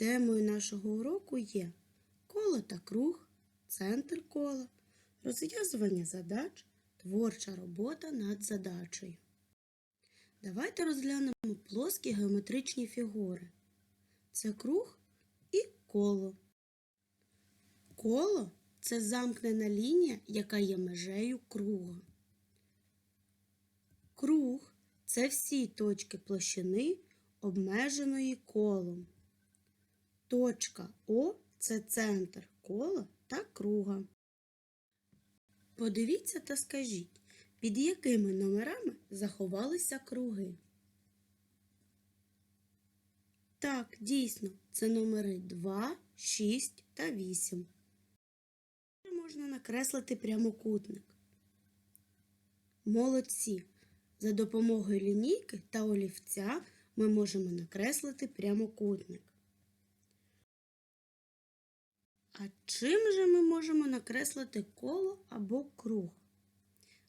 Темою нашого уроку є коло та круг, центр кола, розв'язування задач, творча робота над задачею. Давайте розглянемо плоскі геометричні фігури. Це круг і коло. Коло це замкнена лінія, яка є межею круга. Круг це всі точки площини, обмеженої колом. Точка О це центр кола та круга. Подивіться та скажіть, під якими номерами заховалися круги. Так, дійсно, це номери 2, 6 та 8. Можна накреслити прямокутник. Молодці! За допомогою лінійки та олівця ми можемо накреслити прямокутник. А чим же ми можемо накреслити коло або круг?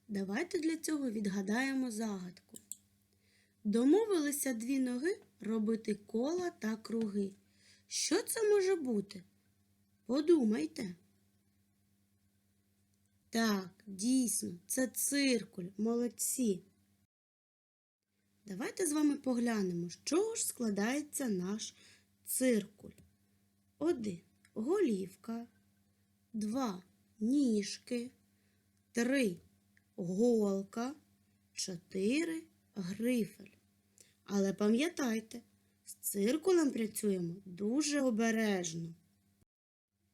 Давайте для цього відгадаємо загадку. Домовилися дві ноги робити кола та круги. Що це може бути? Подумайте. Так, дійсно, це циркуль, молодці. Давайте з вами поглянемо, з чого ж складається наш циркуль. Один голівка, два ніжки, три голка, чотири грифель. Але пам'ятайте, з циркулем працюємо дуже обережно.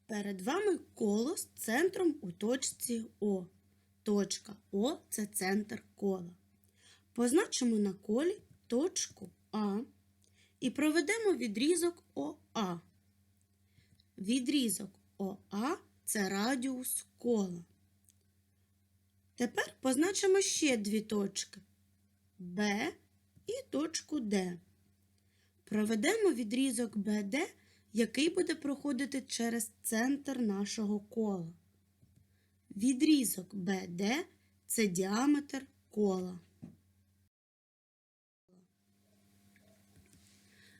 Перед вами коло з центром у точці О. Точка О це центр кола. Позначимо на колі точку А і проведемо відрізок ОА. Відрізок ОА це радіус кола. Тепер позначимо ще дві точки Б і точку Д. Проведемо відрізок БД, який буде проходити через центр нашого кола. Відрізок БД це діаметр кола.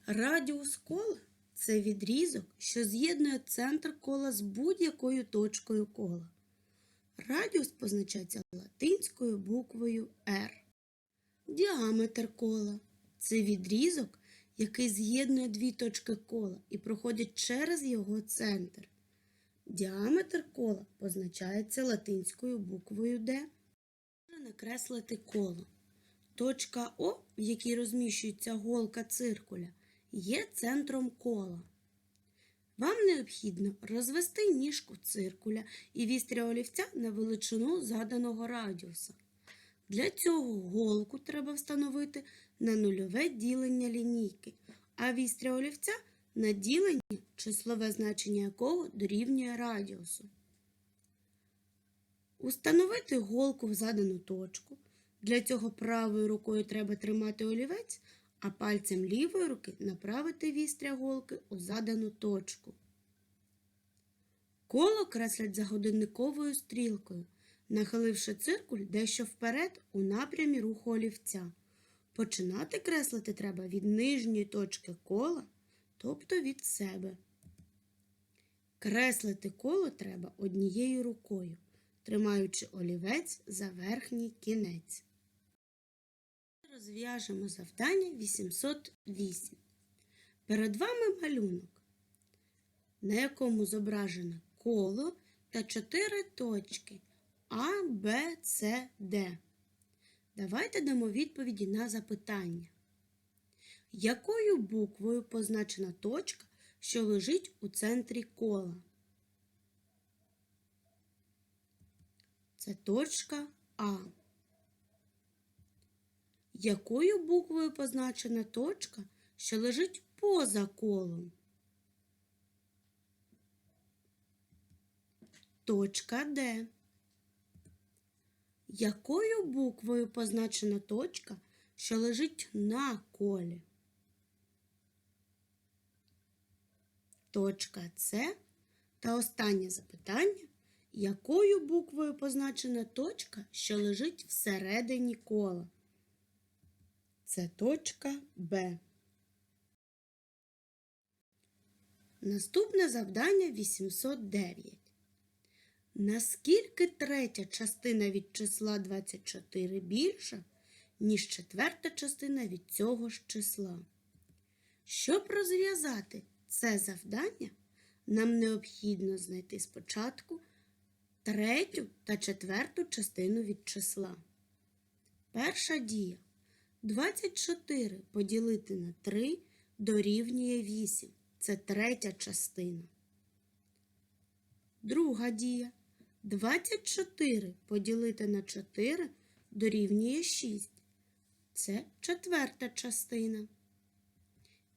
Радіус кола це відрізок, що з'єднує центр кола з будь-якою точкою кола. Радіус позначається латинською буквою R. Діаметр кола це відрізок, який з'єднує дві точки кола і проходить через його центр. Діаметр кола позначається латинською буквою D. Накреслити коло. Точка О, в якій розміщується голка циркуля, є центром кола. Вам необхідно розвести ніжку циркуля і вістря олівця на величину заданого радіуса. Для цього голку треба встановити на нульове ділення лінійки, а вістря олівця на ділення, числове значення якого дорівнює радіусу. Установити голку в задану точку. Для цього правою рукою треба тримати олівець, а пальцем лівої руки направити вістря голки у задану точку. Коло креслять за годинниковою стрілкою, нахиливши циркуль дещо вперед у напрямі руху олівця. Починати креслити треба від нижньої точки кола, тобто від себе. Креслити коло треба однією рукою, тримаючи олівець за верхній кінець. Розв'яжемо завдання 808. Перед вами малюнок, на якому зображено коло та чотири точки А, Б, С, Д. Давайте дамо відповіді на запитання. Якою буквою позначена точка, що лежить у центрі кола? Це точка А. Якою буквою позначена точка, що лежить поза колом? Точка Д. Якою буквою позначена точка, що лежить на колі? Точка С. Та останнє запитання. Якою буквою позначена точка, що лежить всередині кола? Це точка Б. Наступне завдання 809. Наскільки третя частина від числа 24 більша, ніж четверта частина від цього ж числа? Щоб розв'язати це завдання, нам необхідно знайти спочатку третю та четверту частину від числа. Перша дія. 24 поділити на 3 дорівнює 8. Це третя частина. Друга дія. 24 поділити на 4 дорівнює 6. Це четверта частина.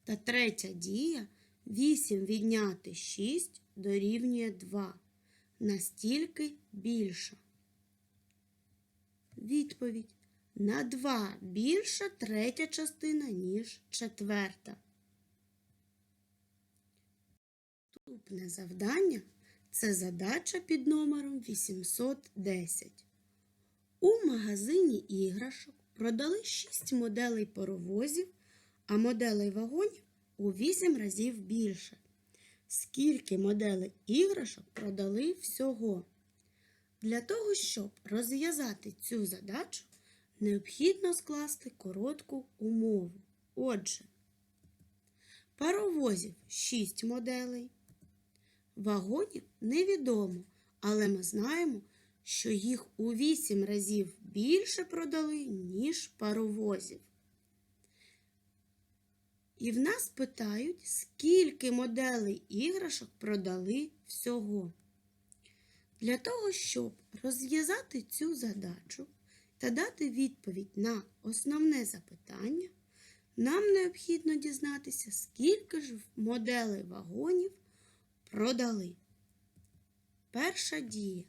Та третя дія 8 відняти 6 дорівнює 2. Настільки більша. Відповідь. На 2 більша третя частина, ніж четверта. Наступне завдання це задача під номером 810. У магазині іграшок продали 6 моделей паровозів, а моделей вагонів у 8 разів більше. Скільки моделей іграшок продали всього? Для того, щоб розв'язати цю задачу, необхідно скласти коротку умову. Отже, паровозів 6 моделей. Вагонів невідомо, але ми знаємо, що їх у 8 разів більше продали, ніж паровозів. І в нас питають, скільки моделей іграшок продали всього. Для того, щоб розв'язати цю задачу та дати відповідь на основне запитання, нам необхідно дізнатися, скільки ж моделей вагонів продали. Перша дія.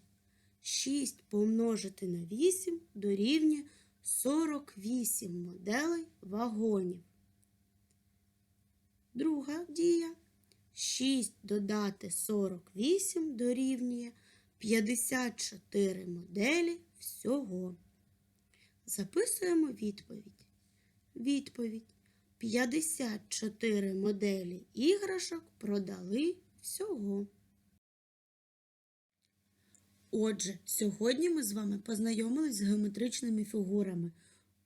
6 помножити на 8 дорівнює 48 моделей вагонів. Друга дія. 6 додати 48 дорівнює 54 моделі всього. Записуємо відповідь. Відповідь. 54 моделі іграшок продали всього. Отже, сьогодні ми з вами познайомились з геометричними фігурами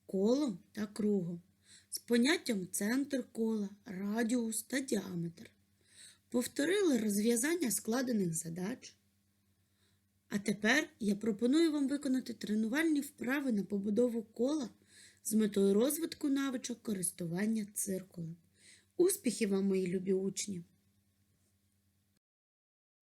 колом та кругом, з поняттям центр кола, радіус та діаметр. Повторили розв'язання складених задач. А тепер я пропоную вам виконати тренувальні вправи на побудову кола з метою розвитку навичок користування циркулем. Успіхів вам, мої любі учні!